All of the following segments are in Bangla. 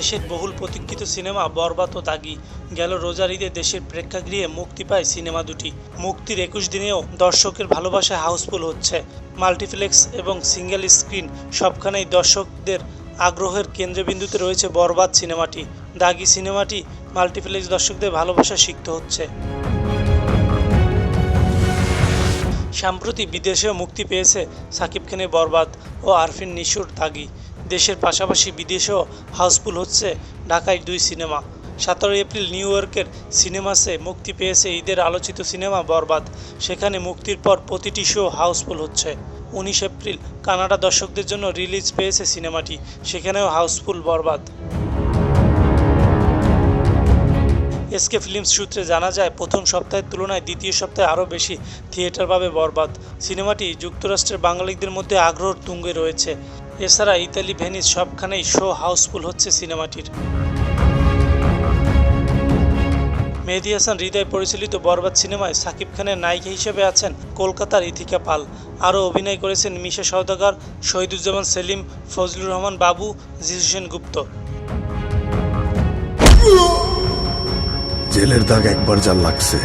দেশের বহুল প্রতীক্ষিত সিনেমা বরবাদ ও দাগি। গেল রোজার ঈদে দেশের প্রেক্ষাগৃহে মুক্তি পায় সিনেমা দুটি। মুক্তির একুশ দিনেও দর্শকের ভালোবাসায় হাউসফুল হচ্ছে। মাল্টিপ্লেক্স এবং সিঙ্গেল স্ক্রিন সবখানেই দর্শকদের আগ্রহের কেন্দ্রবিন্দুতে রয়েছে বরবাদ সিনেমাটি। দাগি সিনেমাটি মাল্টিপ্লেক্স দর্শকদের ভালোবাসা শিখতে হচ্ছে। সম্প্রতি বিদেশেও মুক্তি পেয়েছে সাকিব খানের বরবাদ ও আরফিন নিশুর দাগি। দেশের পাশাপাশি বিদেশেও হাউসফুল হচ্ছে ঢাকায় দুই সিনেমা। সতেরোই এপ্রিল নিউ ইয়র্কের সিনেমাসে মুক্তি পেয়েছে ঈদের আলোচিত সিনেমা বরবাদ। সেখানে মুক্তির পর প্রতিটি শো হাউসফুল হচ্ছে। উনিশ এপ্রিল কানাডা দর্শকদের জন্য রিলিজ পেয়েছে সিনেমাটি। সেখানেও হাউসফুল বরবাদ। এসকে ফিল্মস সূত্রে জানা যায়, প্রথম সপ্তাহের তুলনায় দ্বিতীয় সপ্তাহে আরও বেশি থিয়েটার পাবে বরবাদ। সিনেমাটি যুক্তরাষ্ট্রের বাঙালিদের মধ্যে আগ্রহ তুঙ্গে রয়েছে। এছাড়া ইতালি, ভেনিস সবখানেই শো হাউসফুল হচ্ছে সিনেমাটির। মেহেদি হাসান হৃদয় পরিচালিত বরবাদ সিনেমায় সাকিব খানের নায়িকা হিসেবে আছেন কলকাতার ইথিকা পাল। আরও অভিনয় করেছেন মিশা সওদাগর, শহীদুজ্জামান সেলিম, ফজলুর রহমান বাবু, জিজু সেন গুপ্ত। জেলের দাগ একবার যা লাগছে।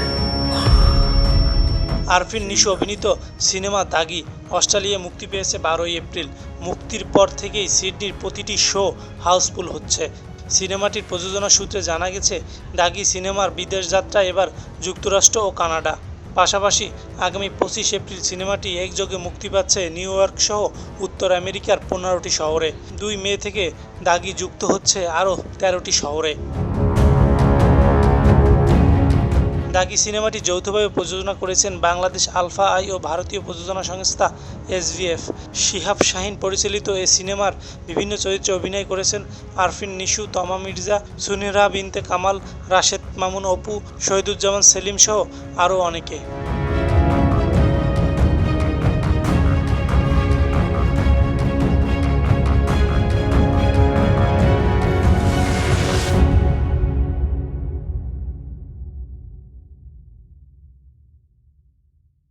আরফিন নিশো অভিনীত সিনেমা দাগি অস্ট্রেলিয়ায় মুক্তি পেয়েছে বারোই এপ্রিল। মুক্তির পর থেকেই সিডনির প্রতিটি শো হাউসফুল হচ্ছে। সিনেমাটির প্রযোজনা সূত্রে জানা গেছে, দাগি সিনেমার বিদেশ যাত্রা এবার যুক্তরাষ্ট্র ও কানাডা। পাশাপাশি আগামী পঁচিশ এপ্রিল সিনেমাটি একযোগে মুক্তি পাচ্ছে নিউ ইয়র্ক সহ উত্তর আমেরিকার পনেরোটি শহরে। দুই মে থেকে দাগি যুক্ত হচ্ছে আরও তেরোটি শহরে। দাগি সিনেমাটি যৌথভাবে প্রযোজনা করেছেন বাংলাদেশ আলফা আই ও ভারতীয় প্রযোজনা সংস্থা এসভিএফ শিহাব শাহিন পরিচালিত এই সিনেমার বিভিন্ন চরিত্রে অভিনয় করেছেন আরফিন নিশু, তমা মির্জা, সুনিরা বিনতে কামাল, রাশেদ মামুন, অপু, শহীদুজ্জামান সেলিম সহ আরও অনেকে।